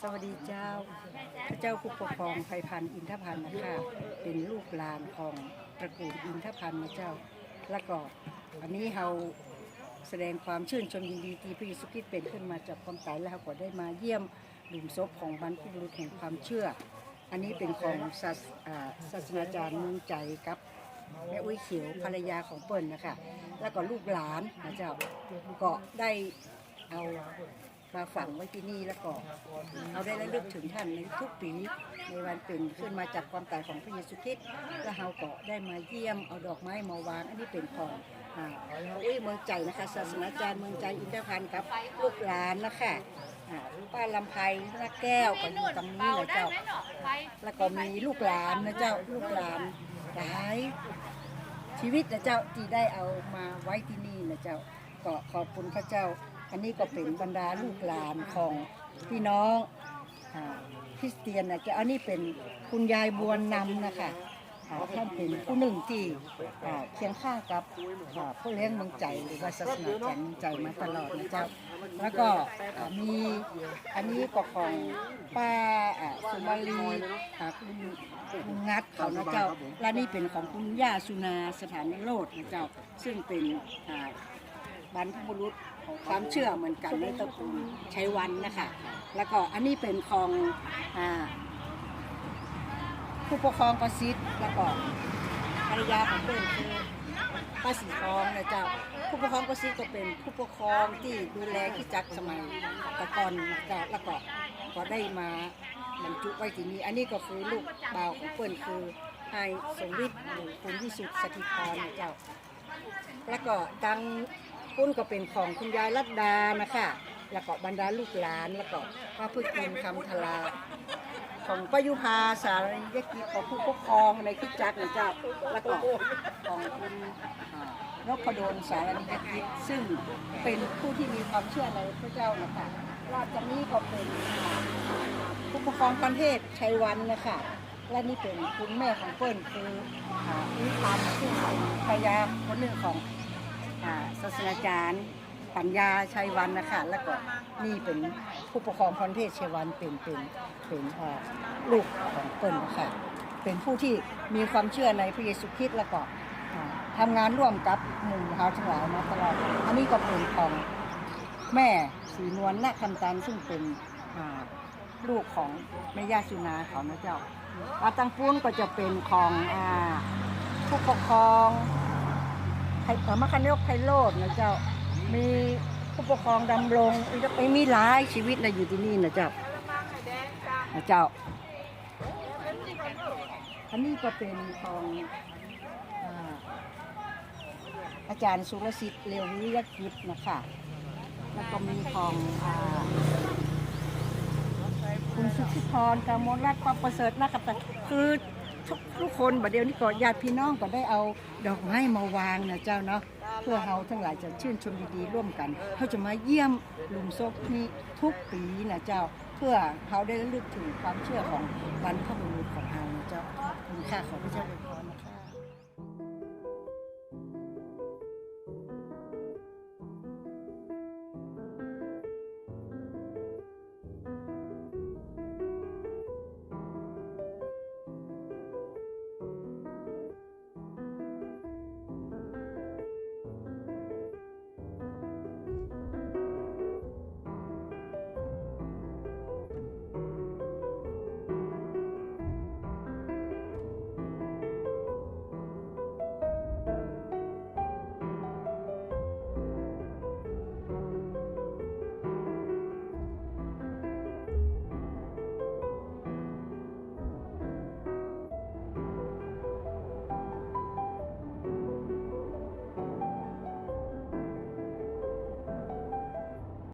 สวัสดีเจ้า พระเจ้าผู้ปกครองไพพันธ์อินทพันธ์นะคะเป็นลูกหลานของตระกูลอินทพันธ์นะเจ้า แล้วก็อันนี้เราแสดงความชื่นชมยินดีที่พระเยซูคริสต์เป็นขึ้นมาจากความตายแล้วก็ได้มาเยี่ยมหลุมศพของบรรพบุรุษแห่งความเชื่อ อันนี้เป็นของศาสอ่าศาสนาจารย์เมืองใจกับแม่อุ้ยเขียวภรรยาของเปิ้ลนะคะ แล้วก็ลูกหลานนะเจ้าก็ได้เอา มาฝังไว้ที่นี่แล้วก็เราได้ระลึกถึงท่านในทุกปีในวันเป็นขึ้นมาจากความตายของพระเยซูคริสต์แล้วเราก็ได้มาเยี่ยมเอาดอกไม้มาวางอันนี้เป็นของอุ้ยเมืองใจนะคะศาสนาจารย์เมืองใจอินทพันธ์กับลูกหลานนะคะอ่าป้าลำไพนักแก้วก็อยู่ตรงนี้นะเจ้า แล้วก็มีลูกหลานนะเจ้าลูกหลานหลายชีวิตนะเจ้าที่ได้เอามาไว้ที่นี่นะเจ้าก็ขอบคุณพระเจ้า อันนี้ก็เป็นบรรดาลูกหลานของพี่น้องอ่าคริสเตียนนะเจ้าอันนี้เป็นคุณยายบวนนำนะคะท่านเป็นผู้หนึ่งที่เคียงข้างกับผู้เลี้ยงเมืองใจหรือว่าศาสนาจันทร์เมืองใจมาตลอดนะเจ้าแล้วก็มีอันนี้ก็ของป้าสุมาลีคุณงัดเขานะเจ้าและนี่เป็นของคุณย่าสุนาสถานโรดนะเจ้าซึ่งเป็น บรรพบุรุษความเชื่อเหมือนกันในตระกูลชัยวันนะคะ แล้วก็อันนี้เป็นของอผู้ปกครองประสิทธิ์แล้วก็ภรรยาของเพื่อนคือป้าสีทองนะเจ้าผู้ปกครองก็ซีก็เป็นผู้ปกครองที่ดูแลที่จักรสมัยตะกอนนะเจ้าแล้วก็ก็ได้มาบรรจุไว้ที่นี่อันนี้ก็คือลูกบ่าวของเปิ้นคือไฮสมวิทย์หรือคุณวิสุทธิ์สถิตพรนะเจ้าแล้วก็ดัง ปุ้นก็เป็นของคุณยายรัตดานะคะ แล้วก็บรรดาลูกหลานแล้วก็พระพุทธคุณคำทลา ของปยุพาสารยกิจของผู้ปกครองในคิดจักรนะเจ้าแล้วก็ของคุณนพดลสารนิยกิจซึ่งเป็นผู้ที่มีความเชื่อในพระเจ้านะคะนอกจากนี้ก็เป็นผู้ปกครองประเทศชัยวันนะคะและนี่เป็นคุณแม่ของเปิ้ลคืออ่าอิพันธ์ซึ่งเป็นภรรยาคนหนึ่งของ อ่าศาสนาจารย์ปัญญาชัยวันนะคะแล้วก็นี่เป็นผู้ปกครองพรเทศชัยวันเป็นเป็นเป็นอ่าลูกของเปิ้ลนะคะเป็นผู้ที่มีความเชื่อในพระเยซูคริสต์แล้วก็อ่าทำงานร่วมกับหมู่เฮาทั้งหลายมาตลอดอันนี้ก็เป็นของแม่สีนวลนาคคำตันซึ่งเป็นอ่าลูกของแม่ย่าสุนาเขานะเจ้าอาตังปุ้นก็จะเป็นของอาผู้ปกครอง มะคันยกไพโรดนะเจ้า มีผู้ปกครองดำรงไม่มีหลายชีวิตนะอยู่ที่นี่นะเจ้านะเจ้า อันนี้ก็เป็นของอ่าอาจารย์สุรสิทธิ์เรววิยกิจนะคะแล้วก็มีของอ่าคุณสุทธิพรกามลรัตน์ปประเสริฐนะครับต่คือ ทุกทุกคนบัดเดียวนี้ก็ญาติพี่น้องก็ได้เอาดอกไม้มาวางนะเจ้าเนาะเพื่อเราทั้งหลายจะชื่นชมดีๆร่วมกันเขาจะมาเยี่ยมหลุมศพนี้ทุกปีนะเจ้า เพื่อเขาได้ระลึกถึงความเชื่อของบรรพบุรุษของเรานะเจ้าขอบคุณค่าขอพระเจ้าอวยพรนะคะ